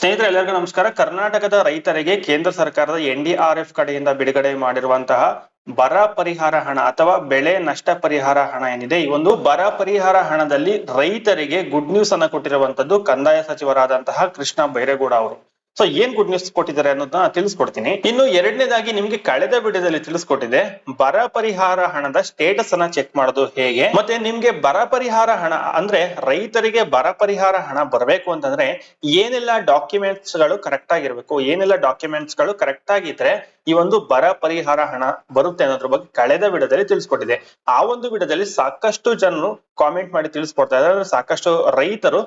ಸ್ನೇಹಿತರೆ, ಎಲ್ಲರಿಗೂ ನಮಸ್ಕಾರ. ಕರ್ನಾಟಕದ ರೈತರಿಗೆ ಕೇಂದ್ರ ಸರ್ಕಾರದ ಎನ್ ಡಿ ಆರ್ ಎಫ್ ಕಡೆಯಿಂದ ಬಿಡುಗಡೆ ಮಾಡಿರುವಂತಹ ಬರ ಪರಿಹಾರ ಹಣ ಅಥವಾ ಬೆಳೆ ನಷ್ಟ ಪರಿಹಾರ ಹಣ ಏನಿದೆ, ಈ ಒಂದು ಬರ ಪರಿಹಾರ ಹಣದಲ್ಲಿ ರೈತರಿಗೆ ಗುಡ್ ನ್ಯೂಸ್ ಅನ್ನ ಕೊಟ್ಟಿರುವಂತದ್ದು ಕಂದಾಯ ಸಚಿವರಾದಂತಹ ಕೃಷ್ಣ ಬೈರೇಗೌಡ ಅವರು. ಸೊ ಏನ್ ಗುಡ್ ನ್ಯೂಸ್ ಕೊಟ್ಟಿದ್ದಾರೆ ಅನ್ನೋದನ್ನ ತಿಳಿಸ್ಕೊಡ್ತೀನಿ. ಇನ್ನು ಎರಡನೇದಾಗಿ ನಿಮ್ಗೆ ಕಳೆದ ವಿಡಿಯೋದಲ್ಲಿ ತಿಳಿಸ್ಕೊಟ್ಟಿದೆ ಬರ ಪರಿಹಾರ ಹಣದ ಸ್ಟೇಟಸ್ ಅನ್ನ ಚೆಕ್ ಮಾಡೋದು ಹೇಗೆ? ಮತ್ತೆ ನಿಮ್ಗೆ ಬರ ಪರಿಹಾರ ಹಣ, ಅಂದ್ರೆ ರೈತರಿಗೆ ಬರ ಪರಿಹಾರ ಹಣ ಬರಬೇಕು ಅಂತಂದ್ರೆ ಏನೆಲ್ಲ ಡಾಕ್ಯುಮೆಂಟ್ಸ್ಗಳು ಕರೆಕ್ಟ್ ಆಗಿರ್ಬೇಕು, ಏನೆಲ್ಲ ಡಾಕ್ಯುಮೆಂಟ್ಸ್ಗಳು ಕರೆಕ್ಟ್ ಆಗಿದ್ರೆ ಈ ಒಂದು ಬರ ಪರಿಹಾರ ಹಣ ಬರುತ್ತೆ ಅನ್ನೋದ್ರ ಬಗ್ಗೆ ಕಳೆದ ವಿಡಿಯೋದಲ್ಲಿ ತಿಳಿಸ್ಕೊಟ್ಟಿದೆ ಆ ಒಂದು ವಿಡಿಯೋದಲ್ಲಿ ಸಾಕಷ್ಟು ಜನರು ಕಾಮೆಂಟ್ ಮಾಡಿ ತಿಳಿಸ್ಕೊಡ್ತಾ ಇದ್ದಾರೆ ಸಾಕಷ್ಟು ರೈತರು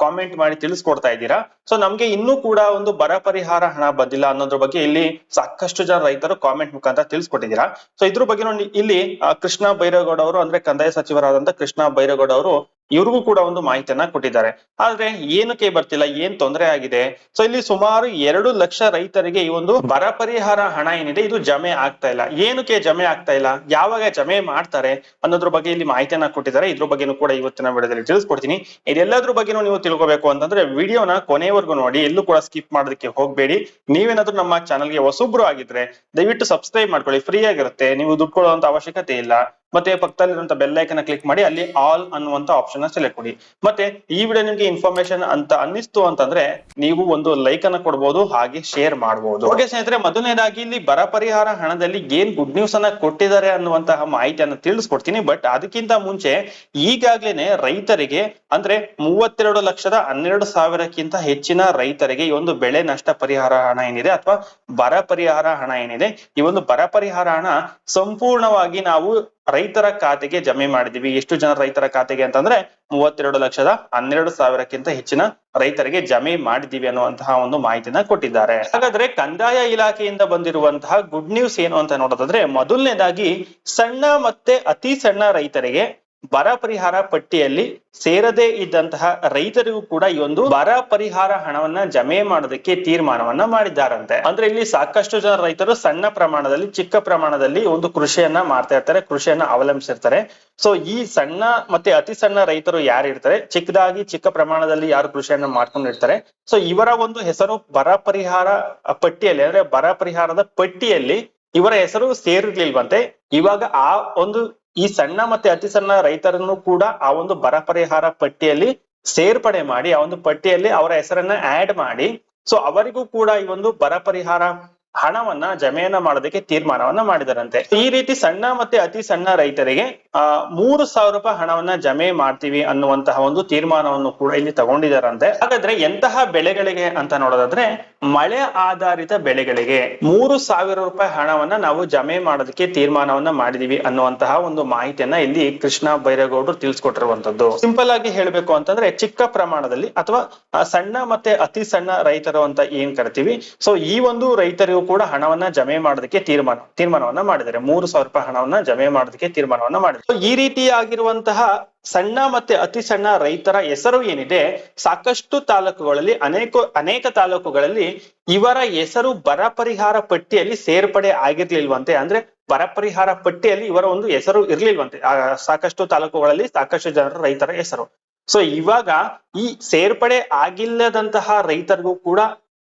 ಕಾಮೆಂಟ್ ಮಾಡಿ ತಿಳಿಸ್ಕೊಡ್ತಾ ಇದ್ದೀರಾ? ಸೊ ನಮ್ಗೆ ಇನ್ನೂ ಕೂಡ ಒಂದು ಬರ ಪರಿಹಾರ ಹಣ ಬಂದಿಲ್ಲ ಅನ್ನೋದ್ರ ಬಗ್ಗೆ ಇಲ್ಲಿ ಸಾಕಷ್ಟು ಜನ ರೈತರು ಕಾಮೆಂಟ್ ಮುಖಾಂತರ ತಿಳಿಸ್ಕೊಟ್ಟಿದ್ದೀರಾ? ಸೊ ಇದ್ರ ಬಗ್ಗೆ ಇಲ್ಲಿ ಕೃಷ್ಣ ಬೈರೇಗೌಡ ಅವರು ಅಂದ್ರೆ ಕಂದಾಯ ಸಚಿವರಾದಂತ ಕೃಷ್ಣ ಬೈರೇಗೌಡ ಅವರು ಇವ್ರಿಗೂ ಕೂಡ ಒಂದು ಮಾಹಿತಿಯನ್ನ ಕೊಟ್ಟಿದ್ದಾರೆ. ಆದ್ರೆ ಏನಕ್ಕೆ ಬರ್ತಿಲ್ಲ, ಏನ್ ತೊಂದರೆ ಆಗಿದೆ? ಸೊ ಇಲ್ಲಿ ಸುಮಾರು ಎರಡು ಲಕ್ಷ ರೈತರಿಗೆ ಈ ಒಂದು ಬರ ಪರಿಹಾರ ಹಣ ಏನಿದೆ, ಇದು ಜಮೆ ಆಗ್ತಾ ಇಲ್ಲ. ಏನಕ್ಕೆ ಜಮೆ ಆಗ್ತಾ ಇಲ್ಲ? ಯಾವಾಗ ಜಮೆ ಮಾಡ್ತಾರೆ ಅನ್ನೋದ್ರ ಬಗ್ಗೆ ಇಲ್ಲಿ ಮಾಹಿತಿಯನ್ನ ಕೊಟ್ಟಿದ್ದಾರೆ. ಇದ್ರ ಬಗ್ಗೆನೂ ಕೂಡ ಇವತ್ತಿನ ವಿಡಿಯೋದಲ್ಲಿ ತಿಳಿಸ್ಕೊಡ್ತೀನಿ. ಇದೆಲ್ಲದ್ರ ಬಗ್ಗೆನೂ ನೀವು ತಿಳ್ಕೋಬೇಕು ಅಂತಂದ್ರೆ ವಿಡಿಯೋನ ಕೊನೆವರೆಗೂ ನೋಡಿ. ಎಲ್ಲೂ ಕೂಡ ಸ್ಕಿಪ್ ಮಾಡೋದಕ್ಕೆ ಹೋಗ್ಬೇಡಿ. ನೀವೇನಾದ್ರೂ ನಮ್ಮ ಚಾನಲ್ಗೆ ಹೊಸಬ್ರು ಆಗಿದ್ರೆ ದಯವಿಟ್ಟು ಸಬ್ಸ್ಕ್ರೈಬ್ ಮಾಡ್ಕೊಳ್ಳಿ. ಫ್ರೀ ಆಗಿರುತ್ತೆ ನೀವು ದುಡ್ಡು ಕೊಡುವಂತ ಅವಶ್ಯಕತೆ ಇಲ್ಲ. ಮತ್ತೆ ಪಕ್ಕದಲ್ಲಿರುವಂತ ಬೆಲ್ ಐಕನ್ ಕ್ಲಿಕ್ ಮಾಡಿ, ಅಲ್ಲಿ ಆಲ್ ಅನ್ನುವಂತ ಆಪ್ಷನ್ ಸೆಲೆಕ್ಟ್ ಮಾಡಿ ಮತ್ತೆ ಈ ವಿಡಿಯೋ ನಿಮ್ಗೆ ಇನ್ಫಾರ್ಮೇಶನ್ ಅಂತ ಅನ್ನಿಸ್ತು ಅಂತಂದ್ರೆ, ನೀವು ಒಂದು ಲೈಕ್ ಅನ್ನ ಕೊಡಬಹುದು ಹಾಗೆ ಶೇರ್ ಮಾಡಬಹುದು ಓಕೆ ಸ್ನೇಹಿತರೆ, ಮೊದಲನೇದಾಗಿ ಇಲ್ಲಿ ಬರ ಪರಿಹಾರ ಹಣದಲ್ಲಿ ಏನ್ ಗುಡ್ ನ್ಯೂಸ್ ಅನ್ನ ಕೊಟ್ಟಿದ್ದಾರೆ ಅನ್ನುವಂತಹ ಮಾಹಿತಿಯನ್ನು ತಿಳಿಸ್ಕೊಡ್ತೀನಿ. ಬಟ್ ಅದಕ್ಕಿಂತ ಮುಂಚೆ, ಈಗಾಗ್ಲೇನೆ ರೈತರಿಗೆ, ಅಂದ್ರೆ ಮೂವತ್ತೆರಡು ಲಕ್ಷದ ಹನ್ನೆರಡು ಸಾವಿರಕ್ಕಿಂತ ಹೆಚ್ಚಿನ ರೈತರಿಗೆ ಈ ಒಂದು ಬೆಳೆ ನಷ್ಟ ಪರಿಹಾರ ಹಣ ಏನಿದೆ, ಅಥವಾ ಬರ ಪರಿಹಾರ ಹಣ ಏನಿದೆ, ಈ ಒಂದು ಬರ ಪರಿಹಾರ ಹಣ ಸಂಪೂರ್ಣವಾಗಿ ನಾವು ರೈತರ ಖಾತೆಗೆ ಜಮೆ ಮಾಡಿದೀವಿ. ಎಷ್ಟು ಜನ ರೈತರ ಖಾತೆಗೆ ಅಂತಂದ್ರೆ ಮೂವತ್ತೆರಡು ಲಕ್ಷದ ಹನ್ನೆರಡು ಸಾವಿರಕ್ಕಿಂತ ಹೆಚ್ಚಿನ ರೈತರಿಗೆ ಜಮೆ ಮಾಡಿದೀವಿ ಅನ್ನುವಂತಹ ಒಂದು ಮಾಹಿತಿನ ಕೊಟ್ಟಿದ್ದಾರೆ. ಹಾಗಾದ್ರೆ ಕಂದಾಯ ಇಲಾಖೆಯಿಂದ ಬಂದಿರುವಂತಹ ಗುಡ್ ನ್ಯೂಸ್ ಏನು ಅಂತ ನೋಡೋದಾದ್ರೆ ಮೊದಲನೇದಾಗಿ ಸಣ್ಣ ಮತ್ತೆ ಅತಿ ಸಣ್ಣ ರೈತರಿಗೆ ಬರ ಪರಿಹಾರ ಪಟ್ಟಿಯಲ್ಲಿ ಸೇರದೇ ಇದ್ದಂತಹ ರೈತರಿಗೂ ಕೂಡ ಈ ಒಂದು ಬರ ಪರಿಹಾರ ಹಣವನ್ನ ಜಮೆ ಮಾಡೋದಕ್ಕೆ ತೀರ್ಮಾನವನ್ನ ಮಾಡಿದ್ದಾರಂತೆ. ಅಂದ್ರೆ ಇಲ್ಲಿ ಸಾಕಷ್ಟು ಜನ ರೈತರು ಸಣ್ಣ ಪ್ರಮಾಣದಲ್ಲಿ, ಚಿಕ್ಕ ಪ್ರಮಾಣದಲ್ಲಿ ಒಂದು ಕೃಷಿಯನ್ನ ಮಾಡ್ತಾ ಇರ್ತಾರೆ, ಕೃಷಿಯನ್ನ ಅವಲಂಬಿಸಿರ್ತಾರೆ. ಸೊ ಈ ಸಣ್ಣ ಮತ್ತೆ ಅತಿ ಸಣ್ಣ ರೈತರು ಯಾರು ಇರ್ತಾರೆ? ಚಿಕ್ಕದಾಗಿ, ಚಿಕ್ಕ ಪ್ರಮಾಣದಲ್ಲಿ ಯಾರು ಕೃಷಿಯನ್ನ ಮಾಡ್ಕೊಂಡಿರ್ತಾರೆ ಸೊ ಇವರ ಒಂದು ಹೆಸರು ಬರ ಪರಿಹಾರ ಪಟ್ಟಿಯಲ್ಲಿ, ಅಂದ್ರೆ ಬರ ಪರಿಹಾರದ ಪಟ್ಟಿಯಲ್ಲಿ ಇವರ ಹೆಸರು ಸೇರಿರ್ಲಿಲ್ವಂತೆ. ಇವಾಗ ಆ ಒಂದು ಈ ಸಣ್ಣ ಮತ್ತೆ ಅತಿ ಸಣ್ಣ ರೈತರನ್ನು ಕೂಡ ಆ ಒಂದು ಬರ ಪರಿಹಾರ ಪಟ್ಟಿಯಲ್ಲಿ ಸೇರ್ಪಡೆ ಮಾಡಿ, ಆ ಒಂದು ಪಟ್ಟಿಯಲ್ಲಿ ಅವರ ಹೆಸರನ್ನ ಆಡ್ ಮಾಡಿ ಸೊ ಅವರಿಗೂ ಕೂಡ ಈ ಒಂದು ಬರ ಪರಿಹಾರ ಹಣವನ್ನ ಜಮೆಯನ್ನ ಮಾಡೋದಕ್ಕೆ ತೀರ್ಮಾನವನ್ನ ಮಾಡಿದರಂತೆ. ಈ ರೀತಿ ಸಣ್ಣ ಮತ್ತೆ ಅತಿ ಸಣ್ಣ ರೈತರಿಗೆ ಆ, ಮೂರು ಸಾವಿರ ರೂಪಾಯಿ ಹಣವನ್ನ ಜಮೆ ಮಾಡ್ತೀವಿ ಅನ್ನುವಂತಹ ಒಂದು ತೀರ್ಮಾನವನ್ನು ಕೂಡ ಇಲ್ಲಿ ತಗೊಂಡಿದಾರಂತೆ. ಹಾಗಾದ್ರೆ ಎಂತಹ ಬೆಳೆಗಳಿಗೆ ಅಂತ ನೋಡೋದಾದ್ರೆ, ಮಳೆ ಆಧಾರಿತ ಬೆಳೆಗಳಿಗೆ ಮೂರು ಸಾವಿರ ರೂಪಾಯಿ ಹಣವನ್ನ ನಾವು ಜಮೆ ಮಾಡೋದಕ್ಕೆ ತೀರ್ಮಾನವನ್ನ ಮಾಡಿದೀವಿ ಅನ್ನುವಂತಹ ಒಂದು ಮಾಹಿತಿಯನ್ನ ಇಲ್ಲಿ ಕೃಷ್ಣ ಬೈರೇಗೌಡರು ತಿಳಿಸ್ಕೊಟ್ಟಿರುವಂತದ್ದು ಸಿಂಪಲ್ ಆಗಿ ಹೇಳ್ಬೇಕು ಅಂತಂದ್ರೆ, ಚಿಕ್ಕ ಪ್ರಮಾಣದಲ್ಲಿ ಅಥವಾ ಸಣ್ಣ ಮತ್ತೆ ಅತಿ ಸಣ್ಣ ರೈತರು ಅಂತ ಏನ್ ಕರಿತೀವಿ, ಸೊ ಈ ಒಂದು ರೈತರಿಗೂ ಕೂಡ ಹಣವನ್ನ ಜಮೆ ಮಾಡೋದಕ್ಕೆ ತೀರ್ಮಾನ, ತೀರ್ಮಾನವನ್ನ ಮಾಡಿದ್ದಾರೆ. ಮೂರು ಸಾವಿರ ರೂಪಾಯಿ ಹಣವನ್ನ ಜಮೆ ಮಾಡೋದಕ್ಕೆ ತೀರ್ಮಾನವನ್ನ ಮಾಡಿದ್ದಾರೆ. ಈ ರೀತಿಯಾಗಿರುವಂತಹ ಸಣ್ಣ ಮತ್ತೆ ಅತಿ ಸಣ್ಣ ರೈತರ ಹೆಸರು ಏನಿದೆ, ಸಾಕಷ್ಟು ತಾಲೂಕುಗಳಲ್ಲಿ ಅನೇಕ ಅನೇಕ ತಾಲೂಕುಗಳಲ್ಲಿ ಇವರ ಹೆಸರು ಬರ ಪರಿಹಾರ ಪಟ್ಟಿಯಲ್ಲಿ ಸೇರ್ಪಡೆ ಆಗಿರ್ಲಿಲ್ವಂತೆ. ಅಂದ್ರೆ ಬರ ಪರಿಹಾರ ಪಟ್ಟಿಯಲ್ಲಿ ಇವರ ಒಂದು ಹೆಸರು ಇರ್ಲಿಲ್ವಂತೆ. ಸಾಕಷ್ಟು ತಾಲೂಕುಗಳಲ್ಲಿ ಸಾಕಷ್ಟು ಜನರ ರೈತರ ಹೆಸರು. ಸೊ ಇವಾಗ ಈ ಸೇರ್ಪಡೆ ಆಗಿಲ್ಲದಂತಹ ರೈತರಿಗೂ ಕೂಡ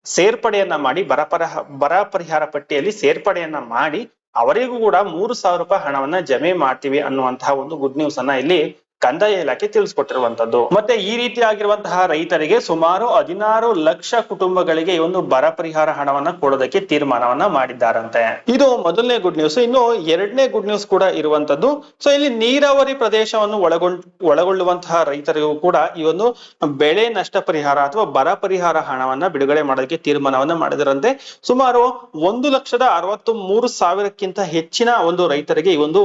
ಸೇರ್ಪಡೆಯನ್ನ ಮಾಡಿ ಬರ ಪರ ಬರ ಪರಿಹಾರ ಪಟ್ಟಿಯಲ್ಲಿ ಸೇರ್ಪಡೆಯನ್ನ ಮಾಡಿ ಅವರಿಗೂ ಕೂಡ ಮೂರು ಸಾವಿರ ರೂಪಾಯಿ ಹಣವನ್ನ ಜಮೆ ಮಾಡ್ತೀವಿ ಅನ್ನುವಂತಹ ಒಂದು ಗುಡ್ ನ್ಯೂಸ್ ಅನ್ನ ಇಲ್ಲಿ ಕಂದಾಯ ಇಲಾಖೆ ತಿಳಿಸ್ಕೊಟ್ಟಿರುವಂತದ್ದು ಮತ್ತೆ ಈ ರೀತಿಯಾಗಿರುವಂತಹ ರೈತರಿಗೆ ಸುಮಾರು ಹದಿನಾರು ಲಕ್ಷ ಕುಟುಂಬಗಳಿಗೆ ಒಂದು ಬರ ಪರಿಹಾರ ಹಣವನ್ನ ಕೊಡೋದಕ್ಕೆ ತೀರ್ಮಾನವನ್ನ ಮಾಡಿದ್ದಾರಂತೆ. ಇದು ಮೊದಲನೇ ಗುಡ್ ನ್ಯೂಸ್ ಇನ್ನು ಎರಡನೇ ಗುಡ್ ನ್ಯೂಸ್ ಕೂಡ ಇರುವಂತದ್ದು ಸೊ ಇಲ್ಲಿ ನೀರಾವರಿ ಪ್ರದೇಶವನ್ನು ಒಳಗೊಂಡ್, ಒಳಗೊಳ್ಳುವಂತಹ ರೈತರಿಗೂ ಕೂಡ ಈ ಒಂದು ಬೆಳೆ ನಷ್ಟ ಪರಿಹಾರ ಅಥವಾ ಬರ ಪರಿಹಾರ ಹಣವನ್ನ ಬಿಡುಗಡೆ ಮಾಡೋದಕ್ಕೆ ತೀರ್ಮಾನವನ್ನ ಮಾಡಿದರಂತೆ. ಸುಮಾರು ಒಂದು ಲಕ್ಷದ ಅರವತ್ತು ಮೂರು ಸಾವಿರಕ್ಕಿಂತ ಹೆಚ್ಚಿನ ಒಂದು ರೈತರಿಗೆ ಈ ಒಂದು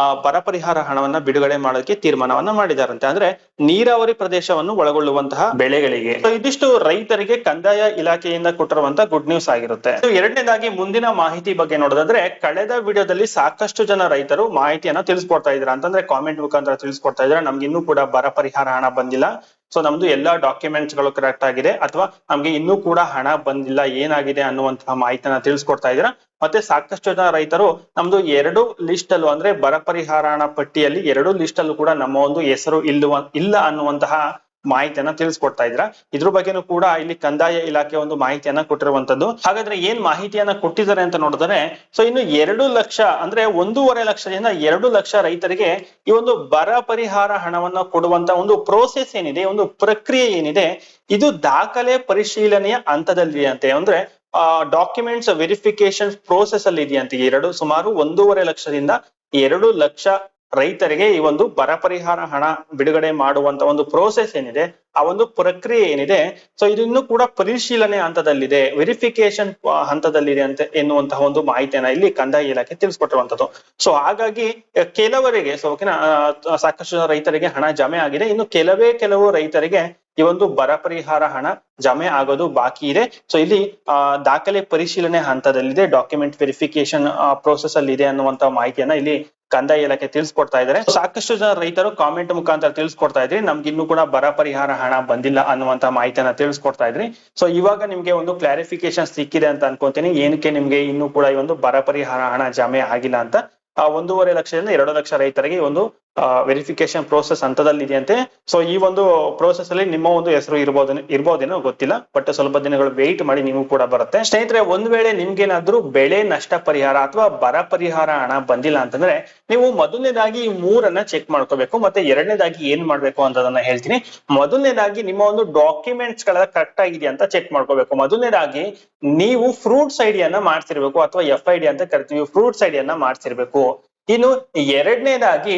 ಆ ಬರ ಪರಿಹಾರ ಹಣವನ್ನ ಬಿಡುಗಡೆ ಮಾಡೋಕೆ ತೀರ್ಮಾನವನ್ನ ಮಾಡಿದಾರಂತೆ. ಅಂದ್ರೆ ನೀರಾವರಿ ಪ್ರದೇಶವನ್ನು ಒಳಗೊಳ್ಳುವಂತಹ ಬೆಳೆಗಳಿಗೆ. ಇದಿಷ್ಟು ರೈತರಿಗೆ ಕಂದಾಯ ಇಲಾಖೆಯಿಂದ ಕೊಟ್ಟಿರುವಂತಹ ಗುಡ್ ನ್ಯೂಸ್ ಆಗಿರುತ್ತೆ. ಎರಡನೇದಾಗಿ ಮುಂದಿನ ಮಾಹಿತಿ ಬಗ್ಗೆ ನೋಡೋದಾದ್ರೆ ಕಳೆದ ವಿಡಿಯೋದಲ್ಲಿ ಸಾಕಷ್ಟು ಜನ ರೈತರು ಮಾಹಿತಿಯನ್ನ ತಿಳಿಸ್ಕೊಡ್ತಾ ಇದ್ರ ಅಂತಂದ್ರೆ ಕಾಮೆಂಟ್ ಮುಖಾಂತರ ತಿಳಿಸ್ಕೊಡ್ತಾ ಇದ್ರ ನಮ್ಗೆ ಇನ್ನೂ ಕೂಡ ಬರ ಪರಿಹಾರ ಹಣ ಬಂದಿಲ್ಲ. ಸೊ ನಮ್ದು ಎಲ್ಲಾ ಡಾಕ್ಯುಮೆಂಟ್ಸ್ಗಳು ಕರೆಕ್ಟ್ ಆಗಿದೆ. ಅಥವಾ ನಮ್ಗೆ ಇನ್ನೂ ಕೂಡ ಹಣ ಬಂದಿಲ್ಲ, ಏನಾಗಿದೆ ಅನ್ನುವಂತಹ ಮಾಹಿತಿಯನ್ನ ತಿಳಿಸ್ಕೊಡ್ತಾ ಇದೀರಾ ಮತ್ತೆ ಸಾಕಷ್ಟು ಜನ ರೈತರು ನಮ್ದು ಎರಡು ಲಿಸ್ಟ್ ಅಲ್ಲೂ ಅಂದ್ರೆ ಬರ ಪರಿಹಾರ ಪಟ್ಟಿಯಲ್ಲಿ ಎರಡು ಲಿಸ್ಟ್ ಅಲ್ಲೂ ಕೂಡ ನಮ್ಮ ಒಂದು ಹೆಸರು ಇಲ್ಲುವ, ಇಲ್ಲ ಅನ್ನುವಂತಹ ಮಾಹಿತಿಯನ್ನ ತಿಳಿಸ್ಕೊಡ್ತಾ ಇದ್ರ ಇದ್ರ ಬಗ್ಗೆನೂ ಕೂಡ ಇಲ್ಲಿ ಕಂದಾಯ ಇಲಾಖೆ ಒಂದು ಮಾಹಿತಿಯನ್ನ ಕೊಟ್ಟಿರುವಂತದ್ದು. ಹಾಗಾದ್ರೆ ಏನ್ ಮಾಹಿತಿಯನ್ನ ಕೊಟ್ಟಿದ್ದಾರೆ ಅಂತ ನೋಡಿದ್ರೆ, ಸೊ ಇನ್ನು ಎರಡು ಲಕ್ಷ, ಅಂದ್ರೆ ಒಂದೂವರೆ ಲಕ್ಷದಿಂದ ಎರಡು ಲಕ್ಷ ರೈತರಿಗೆ ಈ ಒಂದು ಬರ ಪರಿಹಾರ ಹಣವನ್ನ ಕೊಡುವಂತ ಒಂದು ಪ್ರೋಸೆಸ್ ಏನಿದೆ, ಒಂದು ಪ್ರಕ್ರಿಯೆ ಏನಿದೆ, ಇದು ದಾಖಲೆ ಪರಿಶೀಲನೆಯ ಹಂತದಲ್ಲಿ ಅಂತೆ. ಅಂದ್ರೆ ಡಾಕ್ಯುಮೆಂಟ್ಸ್ ವೆರಿಫಿಕೇಶನ್ ಪ್ರೋಸೆಸ್ ಅಲ್ಲಿ ಇದೆಯಂತೆ. ಎರಡು, ಸುಮಾರು ಒಂದೂವರೆ ಲಕ್ಷದಿಂದ ಎರಡು ಲಕ್ಷ ರೈತರಿಗೆ ಈ ಒಂದು ಬರ ಪರಿಹಾರ ಹಣ ಬಿಡುಗಡೆ ಮಾಡುವಂತ ಒಂದು ಪ್ರೋಸೆಸ್ ಏನಿದೆ, ಆ ಒಂದು ಪ್ರಕ್ರಿಯೆ ಏನಿದೆ ಸೊ ಇದನ್ನು ಕೂಡ ಪರಿಶೀಲನೆ ಹಂತದಲ್ಲಿದೆ ವೆರಿಫಿಕೇಶನ್ ಹಂತದಲ್ಲಿದೆ ಅಂತ ಎನ್ನುವಂತಹ ಒಂದು ಮಾಹಿತಿಯನ್ನ ಇಲ್ಲಿ ಕಂದಾಯ ಇಲಾಖೆ ತಿಳಿಸ್ಕೊಟ್ಟಿರುವಂತದ್ದು. ಸೊ ಹಾಗಾಗಿ ಕೆಲವರಿಗೆ ಸೊ ಓಕೆನಾ ಸಾಕಷ್ಟು ರೈತರಿಗೆ ಹಣ ಜಮೆ ಆಗಿದೆ. ಇನ್ನು ಕೆಲವೇ ಕೆಲವು ರೈತರಿಗೆ ಈ ಒಂದು ಬರ ಪರಿಹಾರ ಹಣ ಜಮೆ ಆಗೋದು ಬಾಕಿ ಇದೆ. ಸೊ ಇಲ್ಲಿ ದಾಖಲೆ ಪರಿಶೀಲನೆ ಹಂತದಲ್ಲಿದೆ ಡಾಕ್ಯುಮೆಂಟ್ ವೆರಿಫಿಕೇಶನ್ ಪ್ರೋಸೆಸ್ ಅಲ್ಲಿ ಇದೆ ಅನ್ನುವಂತ ಮಾಹಿತಿಯನ್ನ ಇಲ್ಲಿ ಕಂದಾಯ ಇಲಾಖೆ ತಿಳಿಸ್ಕೊಡ್ತಾ ಇದ್ದಾರೆ ಸಾಕಷ್ಟು ಜನ ರೈತರು ಕಾಮೆಂಟ್ ಮುಖಾಂತರ ತಿಳಿಸ್ಕೊಡ್ತಾ ಇದ್ರಿ. ನಮ್ಗೆ ಇನ್ನೂ ಕೂಡ ಬರ ಪರಿಹಾರ ಹಣ ಬಂದಿಲ್ಲ ಅನ್ನುವಂತ ಮಾಹಿತಿಯನ್ನ ತಿಳಿಸ್ಕೊಡ್ತಾ ಇದ್ರಿ. ಸೊ ಇವಾಗ ನಿಮ್ಗೆ ಒಂದು ಕ್ಲಾರಿಫಿಕೇಶನ್ ಸಿಕ್ಕಿದೆ ಅಂತ ಅನ್ಕೊಂತೀನಿ. ಏನಕ್ಕೆ ನಿಮ್ಗೆ ಇನ್ನೂ ಕೂಡ ಈ ಒಂದು ಬರ ಪರಿಹಾರ ಹಣ ಜಮೆ ಆಗಿಲ್ಲ ಅಂತ? ಆ ಒಂದೂವರೆ ಲಕ್ಷದಿಂದ ಎರಡು ಲಕ್ಷ ರೈತರಿಗೆ ಒಂದು ವೆರಿಫಿಕೇಶನ್ ಪ್ರೋಸೆಸ್ ಹಂತದಲ್ಲಿ ಇದೆಯಂತೆ ಸೊ ಈ ಒಂದು ಪ್ರೋಸೆಸ್ ಅಲ್ಲಿ ನಿಮ್ಮ ಒಂದು ಹೆಸರು ಇರ್ಬೋದು, ಇರ್ಬೋದೇನೋ ಗೊತ್ತಿಲ್ಲ. ಬಟ್ ಸ್ವಲ್ಪ ದಿನಗಳು ವೆಯ್ಟ್ ಮಾಡಿ ನೀವು ಕೂಡ ಬರುತ್ತೆ. ಸ್ನೇಹಿತರೆ, ಒಂದ್ ವೇಳೆ ನಿಮ್ಗೇನಾದ್ರೂ ಬೆಳೆ ನಷ್ಟ ಪರಿಹಾರ ಅಥವಾ ಬರ ಪರಿಹಾರ ಹಣ ಬಂದಿಲ್ಲ ಅಂತಂದ್ರೆ, ನೀವು ಮೊದಲನೇದಾಗಿ ಮೂರನ್ನ ಚೆಕ್ ಮಾಡ್ಕೋಬೇಕು. ಮತ್ತೆ ಎರಡನೇದಾಗಿ ಏನ್ ಮಾಡ್ಬೇಕು ಅಂತದನ್ನ ಹೇಳ್ತೀನಿ. ಮೊದಲನೇದಾಗಿ ನಿಮ್ಮ ಒಂದು ಡಾಕ್ಯುಮೆಂಟ್ಸ್ಗಳ ಕರೆಕ್ಟ್ ಆಗಿದೆ ಅಂತ ಚೆಕ್ ಮಾಡ್ಕೋಬೇಕು. ಮೊದಲನೇದಾಗಿ ನೀವು ಫ್ರೂಟ್ಸ್ ಐಡಿಯನ್ನ ಮಾಡ್ಸಿರ್ಬೇಕು ಅಥವಾ ಎಫ್ ಐ ಡಿ ಅಂತ ಕರಿತೀವಿ. ಫ್ರೂಟ್ಸ್ ಐಡಿಯನ್ನ ಮಾಡ್ಸಿರ್ಬೇಕು. ಇನ್ನು ಎರಡನೇದಾಗಿ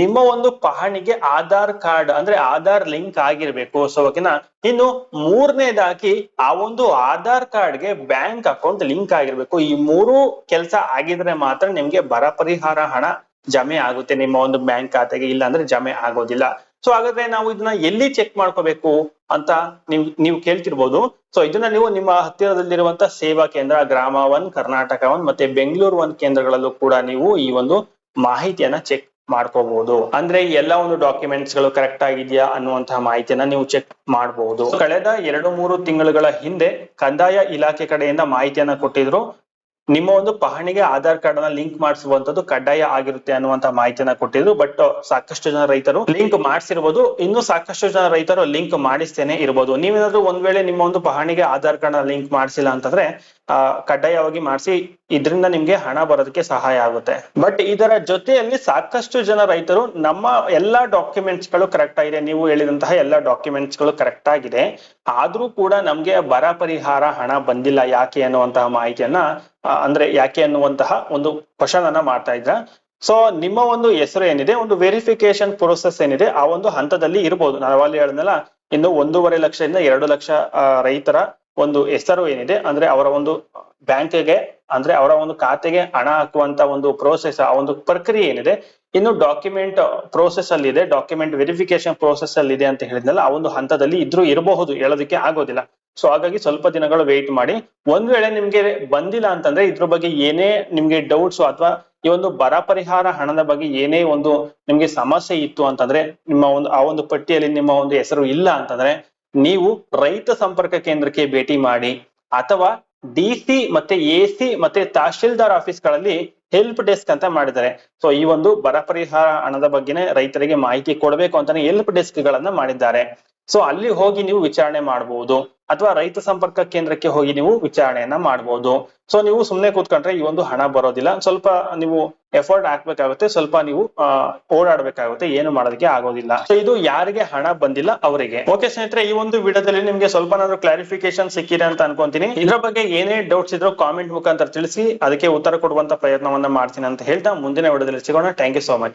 ನಿಮ್ಮ ಒಂದು ಪಹಣಿಗೆ ಆಧಾರ್ ಕಾರ್ಡ್, ಅಂದ್ರೆ ಆಧಾರ್ ಲಿಂಕ್ ಆಗಿರ್ಬೇಕು ಸೊ ಓಕೆನಾ ಇನ್ನು ಮೂರನೇದಾಗಿ ಆ ಒಂದು ಆಧಾರ್ ಕಾರ್ಡ್ಗೆ ಬ್ಯಾಂಕ್ ಅಕೌಂಟ್ ಲಿಂಕ್ ಆಗಿರ್ಬೇಕು. ಈ ಮೂರು ಕೆಲಸ ಆಗಿದ್ರೆ ಮಾತ್ರ ನಿಮ್ಗೆ ಬರ ಪರಿಹಾರ ಹಣ ಜಮೆ ಆಗುತ್ತೆ ನಿಮ್ಮ ಒಂದು ಬ್ಯಾಂಕ್ ಖಾತೆಗೆ. ಇಲ್ಲ ಅಂದ್ರೆ ಜಮೆ ಆಗೋದಿಲ್ಲ. ಸೊ ಹಾಗಾದ್ರೆ ನಾವು ಇದನ್ನ ಎಲ್ಲಿ ಚೆಕ್ ಮಾಡ್ಕೋಬೇಕು ಅಂತ ನೀವು ನೀವು ಕೇಳ್ತಿರ್ಬೋದು. ಸೊ ಇದನ್ನ ನೀವು ನಿಮ್ಮ ಹತ್ತಿರದಲ್ಲಿರುವಂತ ಸೇವಾ ಕೇಂದ್ರ ಗ್ರಾಮ ಒನ್, ಕರ್ನಾಟಕ ಒನ್ ಮತ್ತೆ ಬೆಂಗಳೂರು ಒನ್ ಕೇಂದ್ರಗಳಲ್ಲೂ ಕೂಡ ನೀವು ಈ ಒಂದು ಮಾಹಿತಿಯನ್ನ ಚೆಕ್ ಮಾಡ್ಕೋಬಹುದು ಅಂದ್ರೆ ಎಲ್ಲ ಒಂದು ಡಾಕ್ಯುಮೆಂಟ್ಸ್ಗಳು ಕರೆಕ್ಟ್ ಆಗಿದೆಯಾ ಅನ್ನುವಂತಹ ಮಾಹಿತಿಯನ್ನ ನೀವು ಚೆಕ್ ಮಾಡಬಹುದು ಕಳೆದ ಎರಡು, ಮೂರು ತಿಂಗಳುಗಳ ಹಿಂದೆ ಕಂದಾಯ ಇಲಾಖೆ ಕಡೆಯಿಂದ ಮಾಹಿತಿಯನ್ನ ಕೊಟ್ಟಿದ್ರು. ನಿಮ್ಮ ಒಂದು ಪಹಣಿಗೆ ಆಧಾರ್ ಕಾರ್ಡ್ ಅನ್ನ ಲಿಂಕ್ ಮಾಡಿಸುವಂತದ್ದು ಕಡ್ಡಾಯ ಆಗಿರುತ್ತೆ ಅನ್ನುವಂತ ಮಾಹಿತಿಯನ್ನ ಕೊಟ್ಟಿದ್ರು. ಬಟ್ ಸಾಕಷ್ಟು ಜನ ರೈತರು ಲಿಂಕ್ ಮಾಡಿಸಿರ್ಬೋದು. ಇನ್ನು ಸಾಕಷ್ಟು ಜನ ರೈತರು ಲಿಂಕ್ ಮಾಡಿಸ್ತೇನೆ ಇರ್ಬೋದು. ನೀವೇನಾದ್ರೂ ಒಂದ್ ವೇಳೆ ನಿಮ್ಮ ಒಂದು ಪಹಣಿಗೆ ಆಧಾರ್ ಕಾರ್ಡ್ ಲಿಂಕ್ ಮಾಡಿಸಿಲ್ಲ ಅಂತಂದ್ರೆ ಕಡ್ಡಾಯವಾಗಿ ಮಾಡಿಸಿ, ಇದರಿಂದ ನಿಮ್ಗೆ ಹಣ ಬರೋದಕ್ಕೆ ಸಹಾಯ ಆಗುತ್ತೆ. ಬಟ್ ಇದರ ಜೊತೆಯಲ್ಲಿ ಸಾಕಷ್ಟು ಜನ ರೈತರು ನಮ್ಮ ಎಲ್ಲಾ ಡಾಕ್ಯುಮೆಂಟ್ಸ್ಗಳು ಕರೆಕ್ಟ್ ಆಗಿದೆ. ನೀವು ಹೇಳಿದಂತಹ ಎಲ್ಲಾ ಡಾಕ್ಯುಮೆಂಟ್ಸ್ಗಳು ಕರೆಕ್ಟ್ ಆಗಿದೆ. ಆದ್ರೂ ಕೂಡ ನಮ್ಗೆ ಬರ ಪರಿಹಾರ ಹಣ ಬಂದಿಲ್ಲ ಯಾಕೆ ಅನ್ನುವಂತಹ ಮಾಹಿತಿಯನ್ನ ಅಂದ್ರೆ ಯಾಕೆ ಅನ್ನುವಂತಹ ಒಂದು ಕ್ವಶನ್ ಅನ್ನ ಮಾಡ್ತಾ ಇದ್ರ ಸೊ ನಿಮ್ಮ ಒಂದು ಹೆಸರು ಏನಿದೆ, ಒಂದು ವೆರಿಫಿಕೇಶನ್ ಪ್ರೋಸೆಸ್ ಏನಿದೆ, ಆ ಒಂದು ಹಂತದಲ್ಲಿ ಇರಬಹುದು ನಾನು ಅಲ್ಲಿ ಹೇಳಿದ್ನಲ್ಲ, ಇನ್ನು ಒಂದೂವರೆ ಲಕ್ಷದಿಂದ ಎರಡು ಲಕ್ಷ ರೈತರ ಒಂದು ಹೆಸರು ಏನಿದೆ, ಅಂದ್ರೆ ಅವರ ಒಂದು ಬ್ಯಾಂಕ್ಗೆ, ಅಂದ್ರೆ ಅವರ ಒಂದು ಖಾತೆಗೆ ಹಣ ಹಾಕುವಂತ ಒಂದು ಪ್ರೋಸೆಸ್ ಆ ಒಂದು ಪ್ರಕ್ರಿಯೆ ಏನಿದೆ ಇನ್ನು ಡಾಕ್ಯುಮೆಂಟ್ ಪ್ರೋಸೆಸ್ ಅಲ್ಲಿ ಇದೆ ಡಾಕ್ಯುಮೆಂಟ್ ವೆರಿಫಿಕೇಶನ್ ಪ್ರೋಸೆಸ್ ಅಲ್ಲಿ ಇದೆ ಅಂತ ಹೇಳಿದ್ನಲ್ಲ, ಆ ಒಂದು ಹಂತದಲ್ಲಿ ಇದ್ರೂ ಇರಬಹುದು, ಹೇಳೋದಕ್ಕೆ ಆಗೋದಿಲ್ಲ. ಸೊ ಹಾಗಾಗಿ ಸ್ವಲ್ಪ ದಿನಗಳು ವೇಟ್ ಮಾಡಿ. ಒಂದ್ ವೇಳೆ ನಿಮ್ಗೆ ಬಂದಿಲ್ಲ ಅಂತಂದ್ರೆ ಇದ್ರ ಬಗ್ಗೆ ಏನೇ ನಿಮ್ಗೆ ಡೌಟ್ಸ್ ಅಥವಾ ಈ ಒಂದು ಬರ ಪರಿಹಾರ ಹಣದ ಬಗ್ಗೆ ಏನೇ ಒಂದು ನಿಮ್ಗೆ ಸಮಸ್ಯೆ ಇತ್ತು ಅಂತಂದ್ರೆ, ನಿಮ್ಮ ಒಂದು, ಆ ಒಂದು ಪಟ್ಟಿಯಲ್ಲಿ ನಿಮ್ಮ ಒಂದು ಹೆಸರು ಇಲ್ಲ ಅಂತಂದ್ರೆ, ನೀವು ರೈತ ಸಂಪರ್ಕ ಕೇಂದ್ರಕ್ಕೆ ಭೇಟಿ ಮಾಡಿ, ಅಥವಾ ಡಿ ಸಿ ಮತ್ತೆ ಎ ಸಿ ಮತ್ತೆ ತಹಶೀಲ್ದಾರ್ ಆಫೀಸ್ಗಳಲ್ಲಿ ಹೆಲ್ಪ್ ಡೆಸ್ಕ್ ಅಂತ ಮಾಡಿದ್ದಾರೆ. ಸೊ ಈ ಒಂದು ಬರ ಪರಿಹಾರ ಹಣದ ಬಗ್ಗೆನೇ ರೈತರಿಗೆ ಮಾಹಿತಿ ಕೊಡಬೇಕು ಅಂತಾನೆ ಹೆಲ್ಪ್ ಡೆಸ್ಕ್ ಗಳನ್ನ ಮಾಡಿದ್ದಾರೆ. ಸೊ ಅಲ್ಲಿ ಹೋಗಿ ನೀವು ವಿಚಾರಣೆ ಮಾಡಬಹುದು ಅಥವಾ ರೈತ ಸಂಪರ್ಕ ಕೇಂದ್ರಕ್ಕೆ ಹೋಗಿ ನೀವು ವಿಚಾರಣೆಯನ್ನ ಮಾಡಬಹುದು ಸೊ ನೀವು ಸುಮ್ಮನೆ ಕೂತ್ಕೊಂಡ್ರೆ ಈ ಒಂದು ಹಣ ಬರೋದಿಲ್ಲ. ಸ್ವಲ್ಪ ನೀವು ಎಫರ್ಟ್ ಹಾಕ್ಬೇಕಾಗುತ್ತೆ, ಸ್ವಲ್ಪ ನೀವು ಓಡಾಡ್ಬೇಕಾಗುತ್ತೆ, ಏನು ಮಾಡೋದಕ್ಕೆ ಆಗೋದಿಲ್ಲ. ಸೊ ಇದು ಯಾರಿಗೆ ಹಣ ಬಂದಿಲ್ಲ, ಅವರಿಗೆ. ಓಕೆ ಸ್ನೇಹಿತರೆ, ಈ ಒಂದು ವಿಡಿಯೋದಲ್ಲಿ ನಿಮ್ಗೆ ನಾನು ಕ್ಲಾರಿಫಿಕೇಶನ್ ಸಿಕ್ಕಿದೆ ಅಂತ ಅನ್ಕೊಂತೀನಿ. ಇದ್ರ ಬಗ್ಗೆ ಏನೇ ಡೌಟ್ಸ್ ಇದ್ರೂ ಕಾಮೆಂಟ್ ಮುಖಾಂತರ ತಿಳಿಸಿ, ಅದಕ್ಕೆ ಉತ್ತರ ಕೊಡುವಂತ ಪ್ರಯತ್ನವನ್ನ ಮಾಡ್ತೀನಿ ಅಂತ ಹೇಳ್ತಾ ಮುಂದಿನ ವಿಡಿಯೋದಲ್ಲಿ ಸಿಗೋಣ. Thank you so much